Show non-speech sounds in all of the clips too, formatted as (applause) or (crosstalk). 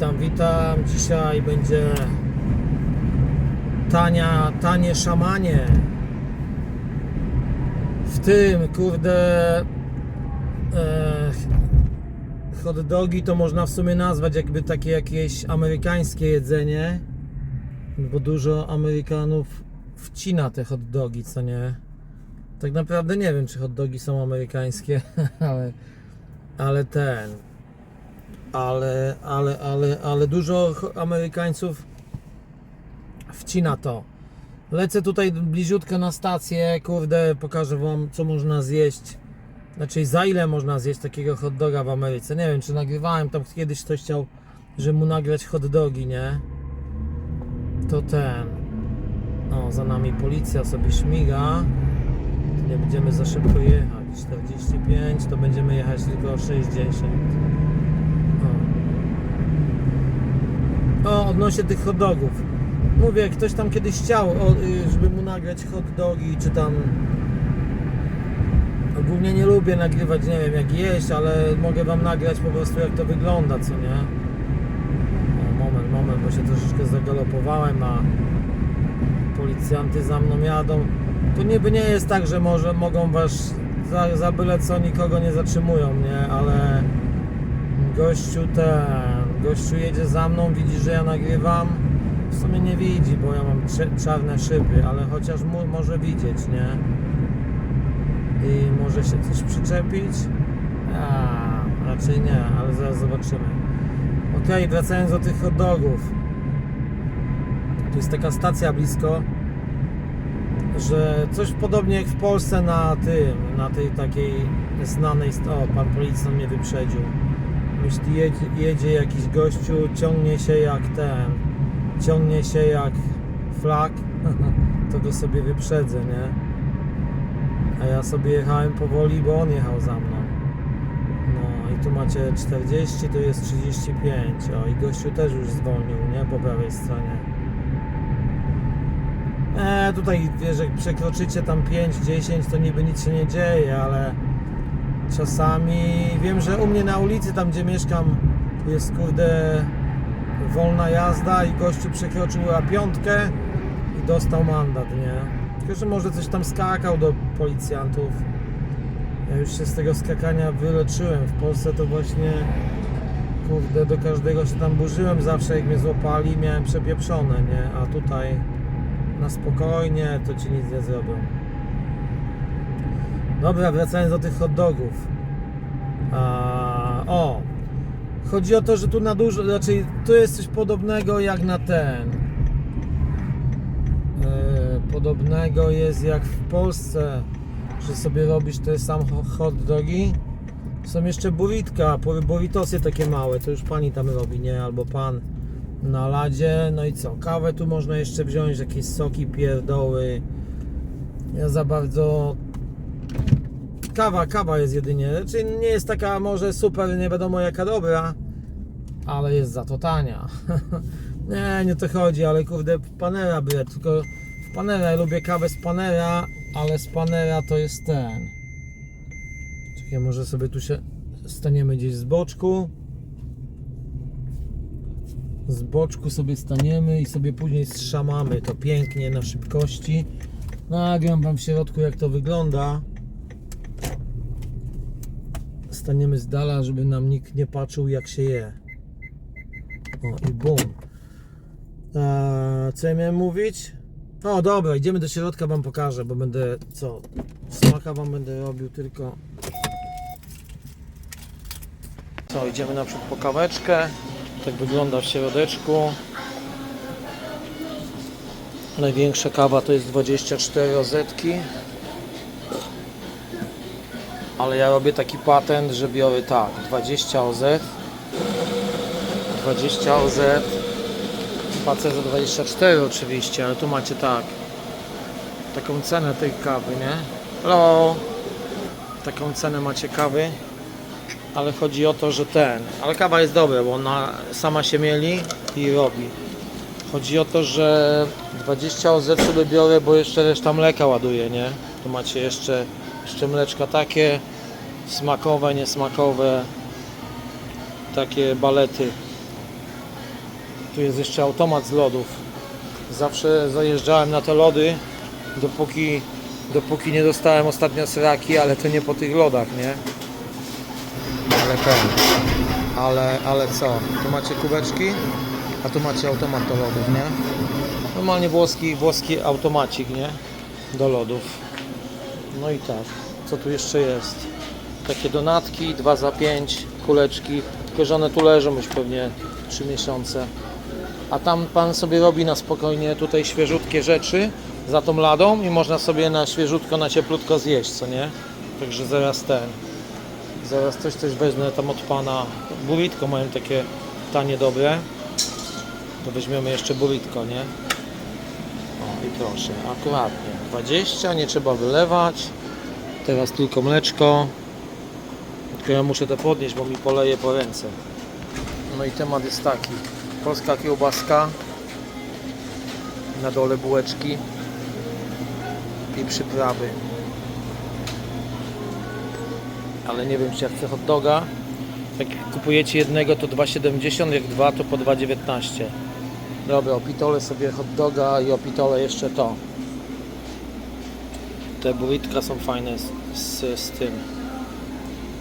Witam, witam. Dzisiaj będzie tania, tanie szamanie. W tym, kurde, e, hot dogi to można w sumie nazwać jakby takie jakieś amerykańskie jedzenie, bo dużo Amerykanów wcina te hot dogi, co nie? Tak naprawdę nie wiem, czy hot dogi są amerykańskie, (laughs) ale, ale ten, ale, ale, ale, ale dużo Amerykańców wcina to. Lecę tutaj bliziutko na stację, kurde, pokażę wam co można zjeść. Znaczy za ile można zjeść takiego hot doga w Ameryce. Nie wiem czy nagrywałem, tam kiedyś ktoś chciał, żeby mu nagrać hot dogi, nie? To ten. O, za nami policja sobie śmiga. Nie będziemy za szybko jechać. 45 to będziemy jechać tylko 60. O, odnośnie tych hot dogów. Mówię, ktoś tam kiedyś chciał, o, y, żeby mu nagrać hot dogi, czy tam. Ogólnie nie lubię nagrywać, nie wiem jak jeść, ale mogę wam nagrać po prostu jak to wygląda, co nie? O, moment, moment, bo się troszeczkę zagalopowałem, a policjanty za mną jadą. To niby nie jest tak, że może mogą was za, za byle co nikogo nie zatrzymują, nie? Ale gościu ten, gościu jedzie za mną, widzi, że ja nagrywam. W sumie nie widzi, bo ja mam czarne szyby, ale chociaż może widzieć, nie? I może się coś przyczepić? A, raczej nie, ale zaraz zobaczymy. Okej, wracając do tych hot dogów. Tu jest taka stacja blisko, że coś podobnie jak w Polsce na tym, na tej takiej znanej, o pan policjant mnie wyprzedził. Jeśli jedzie, jedzie jakiś gościu, ciągnie się jak ten, ciągnie się jak flag, (laughs) to go sobie wyprzedzę, nie? A ja sobie jechałem powoli, bo on jechał za mną. No i tu macie 40, tu jest 35, o i gościu też już zwolnił, nie? Po prawej stronie. E, tutaj wiesz, jak przekroczycie tam 5-10 to niby nic się nie dzieje, ale czasami wiem, że u mnie na ulicy, tam gdzie mieszkam, jest kurde wolna jazda i gościu przekroczył a piątkę i dostał mandat, nie? Tylko, że może coś tam skakał do policjantów. Ja już się z tego skakania wyleczyłem. W Polsce to właśnie kurde do każdego się tam burzyłem zawsze jak mnie złapali miałem przepieprzone, nie? A tutaj na spokojnie to ci nic nie zrobią. Dobra, wracając do tych hot dogów. A, o! Chodzi o to, że tu na dużo, znaczy tu jest coś podobnego jak na ten. E, podobnego jest jak w Polsce, że sobie robisz te sam ho- hot dogi. Są jeszcze buritka, bur- burritosy takie małe, to już pani tam robi, nie? Albo pan na ladzie. No i co? Kawę tu można jeszcze wziąć, jakieś soki, pierdoły. Ja za bardzo kawa, kawa jest jedynie. Znaczy nie jest taka może super, nie wiadomo jaka dobra, ale jest za to tania. (laughs) nie, nie to chodzi, ale kurde, panera byle, tylko w panera, lubię kawę z panera, ale z panera to jest ten. Czekaj, może sobie tu się staniemy gdzieś z boczku. Z boczku sobie staniemy i sobie później strzamamy to pięknie na szybkości. Nagram wam w środku jak to wygląda staniemy z dala, żeby nam nikt nie patrzył jak się je. O i bum. Co ja miałem mówić? O dobra, idziemy do środka, wam pokażę, bo będę co? Smaka wam będę robił tylko. Co, idziemy na przykład po kaweczkę. Tak wygląda w środeczku. Największa kawa to jest 24 rozetki ale ja robię taki patent, że biorę tak, 20 OZ 20 OZ płacę za 24 oczywiście, ale tu macie tak taką cenę tej kawy, nie? Hello taką cenę macie kawy ale chodzi o to, że ten ale kawa jest dobra, bo ona sama się mieli i robi chodzi o to, że 20 OZ sobie biorę, bo jeszcze reszta mleka ładuję, nie? Tu macie jeszcze jeszcze mleczka takie smakowe, niesmakowe takie balety Tu jest jeszcze automat z lodów. Zawsze zajeżdżałem na te lody, dopóki, dopóki nie dostałem ostatnio sraki, ale to nie po tych lodach, nie? Ale ten. Ale, ale co? Tu macie kubeczki, a tu macie automat do lodów, nie? Normalnie włoski, włoski automacik, nie? Do lodów. No i tak. Co tu jeszcze jest? Takie donatki, 2 za 5, kuleczki. Tylko, że one tu leżą już pewnie 3 miesiące. A tam pan sobie robi na spokojnie tutaj świeżutkie rzeczy za tą ladą i można sobie na świeżutko, na cieplutko zjeść, co nie? Także zaraz ten. Zaraz coś coś wezmę tam od pana. Buritko mają takie tanie, dobre. To weźmiemy jeszcze buritko, nie? O i proszę, akuratnie. 20, nie trzeba wylewać. Teraz tylko mleczko. Tylko ja muszę to podnieść, bo mi poleje po ręce. No i temat jest taki. Polska kiełbaska. Na dole bułeczki. I przyprawy. Ale nie wiem czy ja chcę hot doga. Jak kupujecie jednego to 2,70, jak dwa to po 2,19. Dobra, opitolę sobie hot doga i opitolę jeszcze to. Te burritka są fajne z, z, z tym.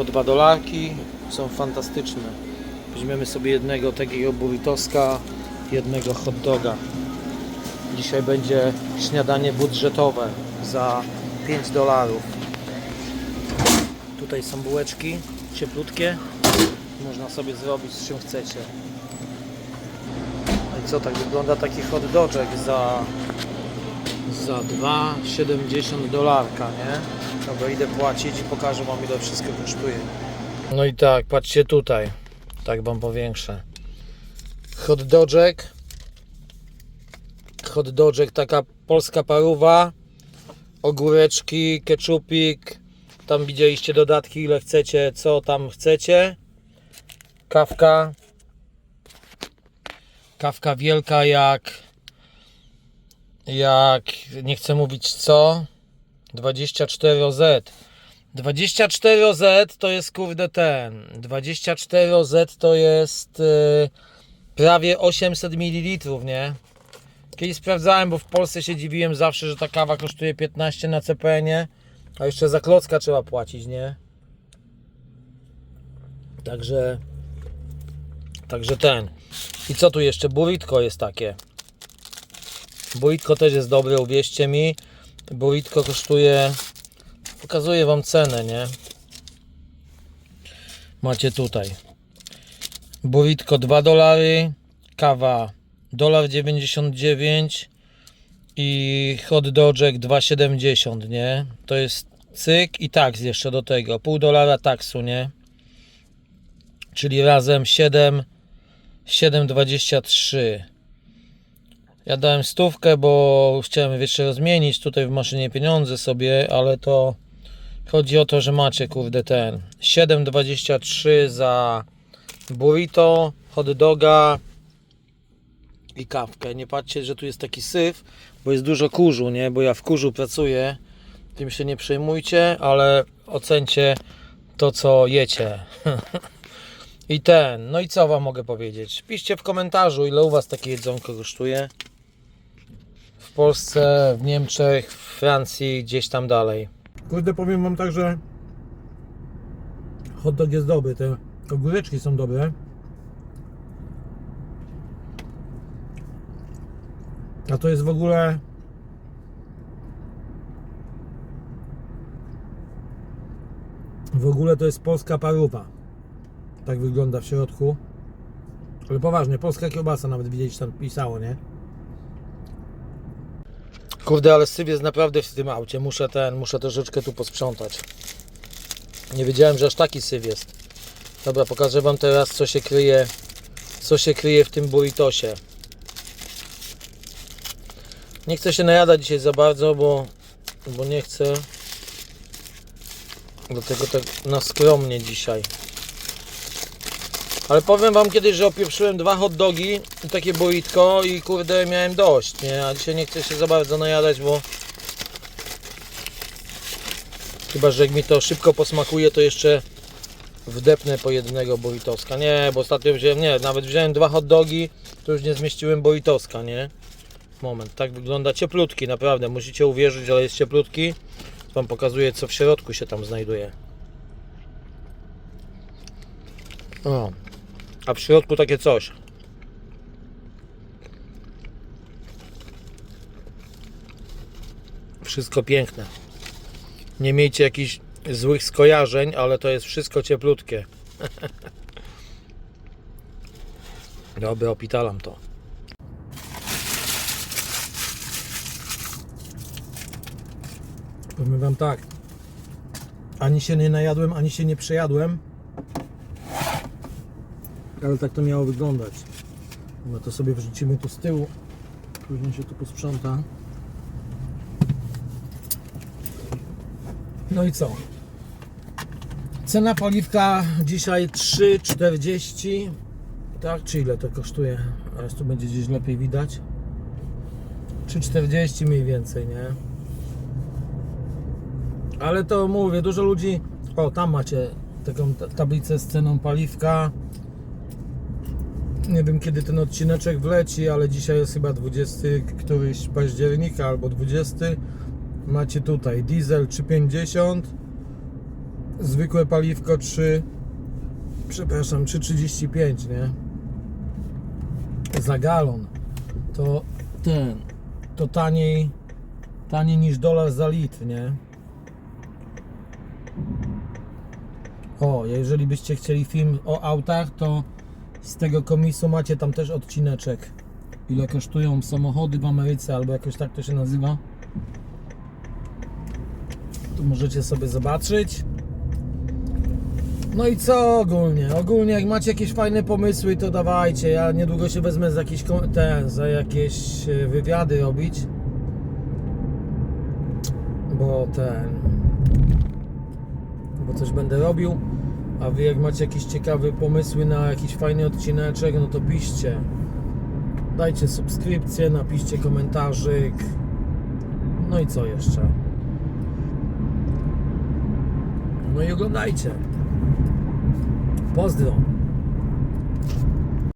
Po 2 dolarki są fantastyczne. Weźmiemy sobie jednego takiego burritoska, jednego hot doga. Dzisiaj będzie śniadanie budżetowe za 5 dolarów. Tutaj są bułeczki cieplutkie. Można sobie zrobić z czym chcecie. No i co, tak wygląda taki hot dogek za za 2,70 dolarka, nie? Dobra, idę płacić i pokażę Wam ile wszystko kosztuje. No i tak, patrzcie tutaj. Tak Wam powiększę. Hot dogek. Hot dogek, taka polska paruwa. Ogóreczki, keczupik. Tam widzieliście dodatki, ile chcecie, co tam chcecie. Kawka. Kawka wielka jak jak nie chcę mówić co? 24Z 24Z to jest kurde ten. 24Z to jest yy, prawie 800 ml nie? Kiedyś sprawdzałem bo w Polsce się dziwiłem zawsze że ta kawa kosztuje 15 na CPN a jeszcze za klocka trzeba płacić nie? Także także ten. I co tu jeszcze? Buritko jest takie Buritko też jest dobre, uwierzcie mi. Buritko kosztuje, pokazuję Wam cenę, nie? Macie tutaj. Buritko 2 dolary, kawa dolar 99 i hot dogek 2,70, nie? To jest cyk i taks jeszcze do tego, pół dolara taksu, nie? Czyli razem 7 7,23 ja dałem stówkę, bo chciałem jeszcze rozmienić tutaj w maszynie pieniądze sobie, ale to chodzi o to, że macie kurde ten 7,23 za burrito, hot doga i kawkę. Nie patrzcie, że tu jest taki syf, bo jest dużo kurzu, nie? Bo ja w kurzu pracuję. Tym się nie przejmujcie, ale ocencie to, co jecie. (laughs) I ten, no i co wam mogę powiedzieć? Piszcie w komentarzu, ile u was takie jedzonko kosztuje Polsce, w Niemczech, w Francji, gdzieś tam dalej. Kurde, powiem wam tak, że hot dog jest dobry, te ogóreczki są dobre. A to jest w ogóle w ogóle to jest polska paruwa. Tak wygląda w środku. Ale poważnie, polska kiełbasa nawet widzieliście tam pisało, nie? Kurde, ale syf jest naprawdę w tym aucie. Muszę ten, muszę troszeczkę tu posprzątać. Nie wiedziałem, że aż taki syf jest. Dobra, pokażę wam teraz, co się kryje, co się kryje w tym burritosie. Nie chcę się najadać dzisiaj za bardzo, bo, bo nie chcę. Dlatego tak na skromnie dzisiaj. Ale powiem wam kiedyś, że opieprzyłem dwa hot dogi i takie burritko i kurde miałem dość, nie? A dzisiaj nie chcę się za bardzo najadać, bo chyba, że jak mi to szybko posmakuje, to jeszcze wdepnę po jednego burritoska. Nie, bo ostatnio wziąłem, nie, nawet wziąłem dwa hot dogi, to już nie zmieściłem burritoska, nie? Moment, tak wygląda cieplutki, naprawdę, musicie uwierzyć, ale jest cieplutki. Wam pokazuję, co w środku się tam znajduje. O, a w środku takie coś. Wszystko piękne. Nie miejcie jakichś złych skojarzeń, ale to jest wszystko cieplutkie. (laughs) Dobra, opitalam to. Powiem wam tak. Ani się nie najadłem, ani się nie przejadłem. Ale tak to miało wyglądać. No to sobie wrzucimy tu z tyłu. Później się tu posprząta. No i co? Cena paliwka dzisiaj 3,40. Tak, czy ile to kosztuje? Teraz tu będzie gdzieś lepiej widać. 3,40 mniej więcej, nie? Ale to mówię, dużo ludzi. O, tam macie taką ta- tablicę z ceną paliwka. Nie wiem kiedy ten odcineczek wleci, ale dzisiaj jest chyba 20 któryś października albo 20. Macie tutaj diesel 3,50, zwykłe paliwko 3, przepraszam, 3,35, nie? Za galon. To ten, to taniej, taniej niż dolar za litr, nie? O, jeżeli byście chcieli film o autach, to z tego komisu macie tam też odcineczek. Ile kosztują samochody w Ameryce, albo jakoś tak to się nazywa. Tu możecie sobie zobaczyć. No i co ogólnie? Ogólnie jak macie jakieś fajne pomysły, to dawajcie. Ja niedługo się wezmę za jakieś, ten, za jakieś e, wywiady robić. Bo ten bo coś będę robił. A wy jak macie jakieś ciekawe pomysły na jakiś fajny odcineczek, no to piszcie. Dajcie subskrypcję, napiszcie komentarzyk. No i co jeszcze? No i oglądajcie. Pozdro.